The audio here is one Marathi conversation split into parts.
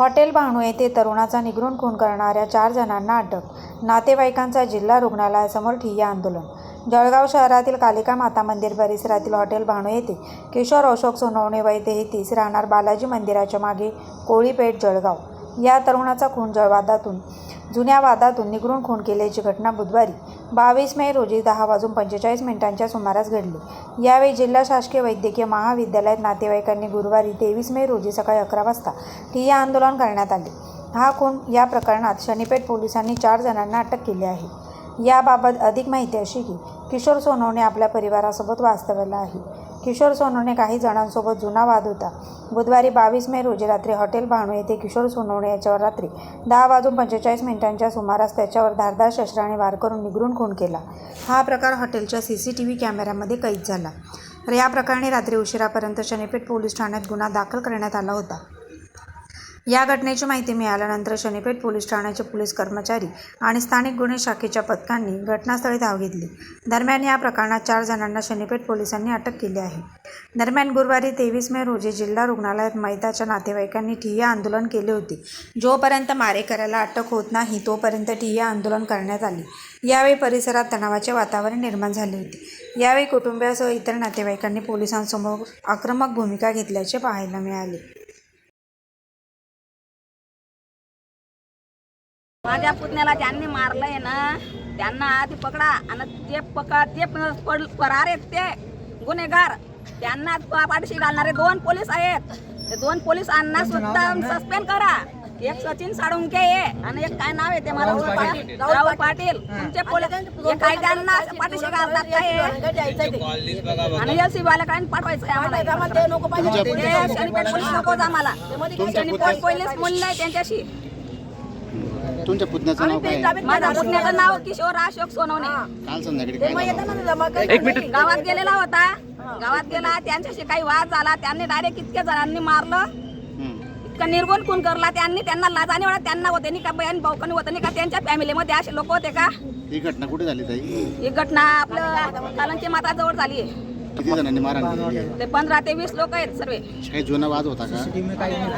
हॉटेल भाणू येथे तरुणाचा निगरून खून करणाऱ्या चार जणांना अटक. नातेवाईकांचा जिल्हा रुग्णालयासमोर ठिय्या आंदोलन. जळगाव शहरातील कालिका माता मंदिर परिसरातील हॉटेल भाणू येथे किशोर अशोक सोनवणे वय तेहतीस राहणार बालाजी मंदिराच्या मागे कोळीपेठ जळगाव. या तरुणाचा खून जळवादातून जुन्या वादातून निगरून खून केल्याची घटना बुधवारी बावीस मे रोजी दहा वाजून पंचेचाळीस मिनिटांच्या सुमारास घडली. यावेळी जिल्हा शासकीय वैद्यकीय महाविद्यालयात नातेवाईकांनी गुरुवारी तेवीस मे रोजी सकाळी अकरा वाजता ठिय्या आंदोलन करण्यात आले. हा खून या प्रकरणात शनीपेठ पोलिसांनी चार जणांना अटक केली आहे. याबाबत अधिक माहिती अशी की किशोर सोनवणे आपल्या परिवारासोबत वास्तव्याला आहे. किशोर सोनवणे काही जणांसोबत जुना वाद होता. बुधवारी बावीस मे रोजी रात्री हॉटेल भाणू येथे किशोर सोनवणे याच्यावर रात्री दहा वाजून पंचेचाळीस मिनिटांच्या सुमारास त्याच्यावर धारदार शस्त्राने वार करून निगरून खून केला. हा प्रकार हॉटेलच्या सी सी टी व्ही कॅमेऱ्यामध्ये कैद झाला. या प्रकरणी रात्री उशिरापर्यंत शनीपेठ पोलीस ठाण्यात गुन्हा दाखल करण्यात आला होता. या घटनेची माहिती मिळाल्यानंतर शनीपेठ पोलीस ठाण्याचे पोलीस कर्मचारी आणि स्थानिक गुन्हे शाखेच्या पथकांनी घटनास्थळी धाव घेतली. दरम्यान या प्रकरणात चार जणांना शनीपेठ पोलिसांनी अटक केली आहे. दरम्यान गुरुवारी तेवीस मे रोजी जिल्हा रुग्णालयात मैताच्या नातेवाईकांनी ठिय्या आंदोलन केले होते. जोपर्यंत मारेकऱ्याला अटक होत नाही तोपर्यंत ठिय्या आंदोलन करण्यात आले. यावेळी परिसरात तणावाचे वातावरण निर्माण झाले होते. यावेळी कुटुंबियासह इतर नातेवाईकांनी पोलिसांसमोर आक्रमक भूमिका घेतल्याचे पाहायला मिळाले. माझ्या पुतण्याला ज्यांनी मारलंय ना त्यांना आधी पकडा आणि ते पकड ते पड- फरार आहेत ते गुन्हेगार. त्यांना पाठीशी घालणारे दोन पोलीस आहेत. ते दोन पोलिसांना सुद्धा सस्पेंड करा. एक सचिन साळुंके आहे आणि एक काय नाव आहे ते मला राहुल पाटील. तुमचे पोलीस हे कायद्यांना पाठीशी घालतात काय आणि सी वाल्याकडे पाठवायचं शनीपेठ पोलीस नकोच आम्हाला. शनीपेठ पोलीस आहे त्यांच्याशी. तुमच्या पुतण्याचं नाव काय? आहे? पुतण्याचं नाव किशोर अशोक सोनवणे. काल संध्याकाळी काय झालं? गावात गेलेला होता. गावात गेला त्यांच्याशी काही वाद झाला त्यांनी डायरेक्ट इतक्या जणांनी मारलं. हम्म. इतकं निर्गुण खून करला त्यांनी त्यांना लाजाने वाटत त्यांना होते नाही का बहीण भाऊकनी होते नाही का त्यांच्या फॅमिलीमध्ये असे लोक होते का? ही घटना कुठे झाली ताई? ही घटना आपलं कालंकी माता जवळ झाली आहे. किती जणांनी मारहाण आहे? ते पंधरा ते वीस लोक आहेत सर्व. काही जुना वाद होता का?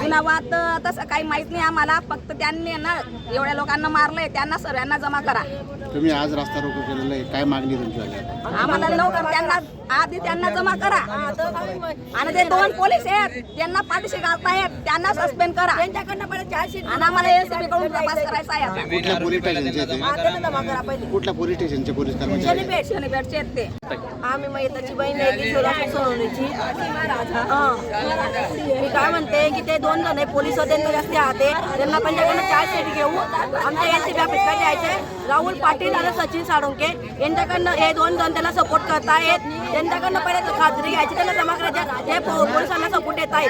जुना वाद तसं काही माहीत नाही आम्हाला. फक्त त्यांनी ना एवढ्या लोकांना मारलंय त्यांना सर्वांना जमा करा. तुम्ही आज रस्ता रोको केलेला आहे. काय मागणी तुमची आम्हाला लवकर त्यांना आधी त्यांना जमा करा. आणि ते दोन पोलीस आहेत त्यांना पाठीशी घालतायत त्यांना सस्पेंड करा. आणि आम्हाला एसीबी कडून तपास करायचा आहे. आता. कुठल्या पोलीस स्टेशनचे ते? कुठल्या पोलीस स्टेशनचे पोलीस कर्मचारी? शनीपेठ शनीपेठचे आहेत ते. आम्ही मैताची बहीण आहे. मी काय म्हणते की ते दोन जण आहे पोलीस त्यांना जास्ती आहाते. त्यांना पंजाकडनं चार सीट घेऊ. आमच्या एनसीबी ऑफिसकडे यायचे राहुल पाटील आणि सचिन साळुंके. यांच्याकडनं हे दोन जण त्यांना सपोर्ट करतायत. त्यांच्याकडनं पहिले तर खात्री घ्यायची. त्यांना जमा करायच्या. ते पोलिसांना सपोर्ट देत आहेत.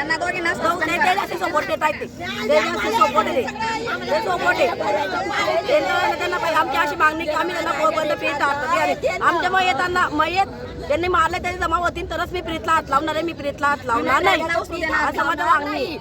ते जास्त सपोर्ट देत आहेत ते. जास्त सपोर्ट आहे ते. सपोर्ट आहे त्यांना आमची अशी मागणी की आम्ही त्यांना बंद पीठ आमच्या मग येताना मयत त्यांनी मारले त्याची जमा होतील तरच मी प्रीतला हात लावणार आहे मी प्रीतला हात लावणार नाही. असं माझं मागणी